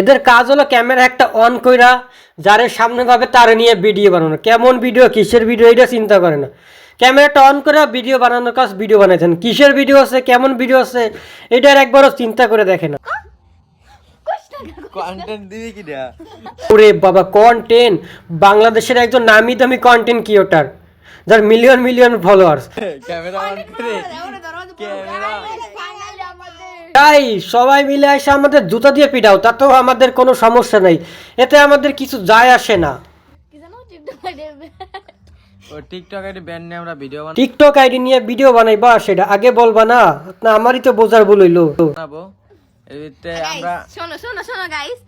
এদের কাজ হলো ক্যামেরা একটা অন কইরা যারে সামনে পাবে তারে নিয়ে ভিডিও বানানো। কেমন ভিডিও কিসের ভিডিও এটা চিন্তা করে না। ক্যামেরাটা অন করে ভিডিও বানানোর কাজ ভিডিও বানাইছেন। কিসের ভিডিও আছে কেমন ভিডিও আছে এটার একবারও চিন্তা করে দেখে না। ওরে বাবা কন্টেন্ট বাংলাদেশের একজন নামি দামি কন্টেন্ট ক্রিয়েটার যার মিলিয়ন মিলিয়ন ফলোয়ার্স তাই সবাই মিলে এসে আমাদের জুতা দিয়ে পিটাও তাতেও আমাদের কোনো সমস্যা নেই। এতে আমাদের কিছু যায় আসে না। TikTok ID. নিয়ে ভিডিও টিকটক আইডি নিয়ে ভিডিও বানাইবা সেটা আগে বলবা না না আমারই তো বোঝার ভুল হইল। বানাবো এর ভিতরে আমরা শোনো শোনো শোনো গাইস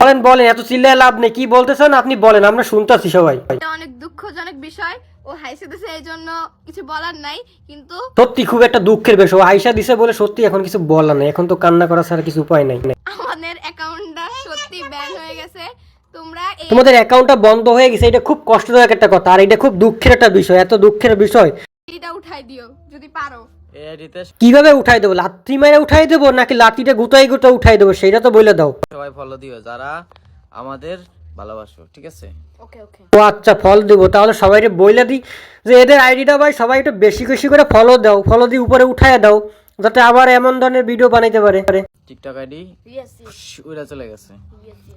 বলেন বলেন এত চিল্লায় লাভ নেই। কি বলতেছেন? আপনি বলেন আমরা শুনতেছি সবাই। এটা অনেক দুঃখজনক বিষয়। ও হাইসে দিছে এই জন্য কিছু বলার নাই কিন্তু সত্যি খুব একটা দুঃখের বিষয়। আইসা দিছে বলে সত্যি এখন কিছু বলার নেই। এখন তো কান্না করা ছাড়া কিছু উপায় নাই। আমাদের অ্যাকাউন্টটা সত্যি ব্যান হয়ে গেছে। তোমরা তোমাদের অ্যাকাউন্টটা বন্ধ হয়ে গেছে এটা খুব কষ্টদায়ক একটা কথা। আর এটা খুব দুঃখের একটা বিষয় এত দুঃখের বিষয়। আইডিটা উঠাই দিও যদি পারো। কীভাবে উঠাই দেবো? মেরে উঠাই দেবো নাকি লাঠিটা গুটাই গুটা উঠাই দেবো? সেটা তো বলে দাও। সবাই ফলো দিও যারা আমাদের ভালোবাসো ঠিক আছে? ওকে ওকে। ও আচ্ছা ফল দেবো। তাহলে সবাই বইলে দিই যে এদের আইডিটা ভাই সবাই একটু বেশি বেশি করে ফলো দাও। ফলো দিয়ে উপরে উঠায় দাও যাতে আবার এমন ধরনের ভিডিও বানাইতে পারে। টিকটক আইডি ইয়েস চলে গেছে।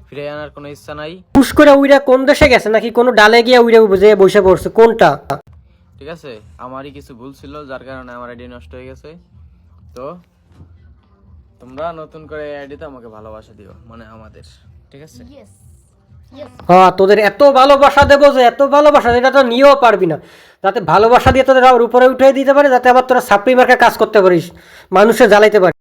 ফিরে আনার কোনো ইচ্ছা নাই? পুশ করে উইরা কোন দেশে গেছে? নাকি কোনো ডালে গিয়ে উইরা যে বসে পড়ছে? কোনটা? ঠিক আছে? আমারই কিছু ভুল ছিল যার কারণে আমার আইডি নষ্ট হয়ে গেছে। তো তোমরা নতুন করে আইডিতে আমাকে ভালোবাসা দিও মানে আমাদের ঠিক আছে? হ্যাঁ তোদের এত ভালোবাসা দেবো যে এত ভালোবাসা এটা তো নিয়েও পারবি না। যাতে ভালোবাসা দিয়ে তোদের আবার উপরে উঠে দিতে পারে যাতে আবার তোরা সাপ্লি মার্কে কাজ করতে পারিস মানুষে জ্বালাইতে পারিস